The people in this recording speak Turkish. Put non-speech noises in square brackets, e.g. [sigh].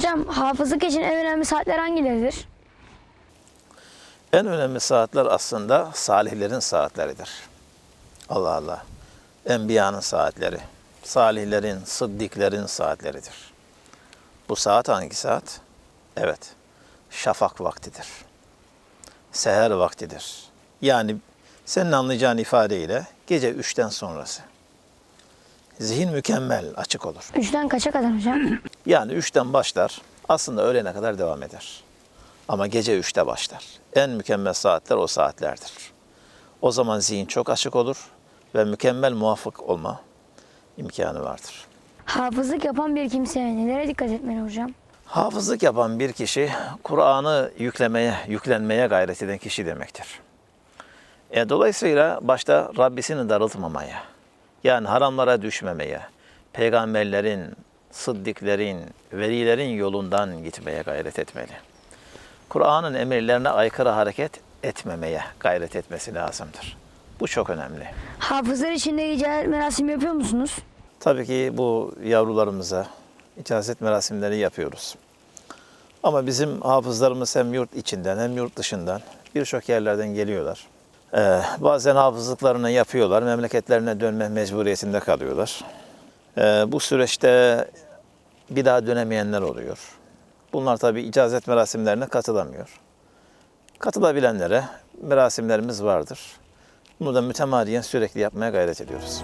Hocam hafızlık için en önemli saatler hangileridir? En önemli saatler aslında salihlerin saatleridir. Allah Allah. Enbiyanın saatleri, salihlerin, sıddiklerin saatleridir. Bu saat hangi saat? Evet, şafak vaktidir. Seher vaktidir. Yani senin anlayacağın ifadeyle gece üçten sonrası. Zihin mükemmel, açık olur. Üçten kaça kadar hocam? [clears throat] Yani üçten başlar, aslında öğlene kadar devam eder. Ama gece üçte başlar. En mükemmel saatler o saatlerdir. O zaman zihin çok açık olur ve mükemmel muvaffak olma imkanı vardır. Hafızlık yapan bir kimse nelere dikkat etmeli hocam? Hafızlık yapan bir kişi Kur'an'ı yüklemeye, yüklenmeye gayret eden kişi demektir. E, dolayısıyla başta Rabbisini darıltmamaya, yani haramlara düşmemeye, peygamberlerin, sıddıklerin, velilerin yolundan gitmeye gayret etmeli. Kur'an'ın emirlerine aykırı hareket etmemeye gayret etmesi lazımdır. Bu çok önemli. Hafızlar için de icazet merasimi yapıyor musunuz? Tabii ki bu yavrularımıza icazet merasimleri yapıyoruz. Ama bizim hafızlarımız hem yurt içinden hem yurt dışından birçok yerlerden geliyorlar. Ee, bazen hafızlıklarını yapıyorlar, memleketlerine dönme mecburiyetinde kalıyorlar. Ee, bu süreçte bir daha dönemeyenler oluyor. Bunlar tabii icazet merasimlerine katılamıyor. Katılabilenlere merasimlerimiz vardır. Bunu da mütemadiyen sürekli yapmaya gayret ediyoruz.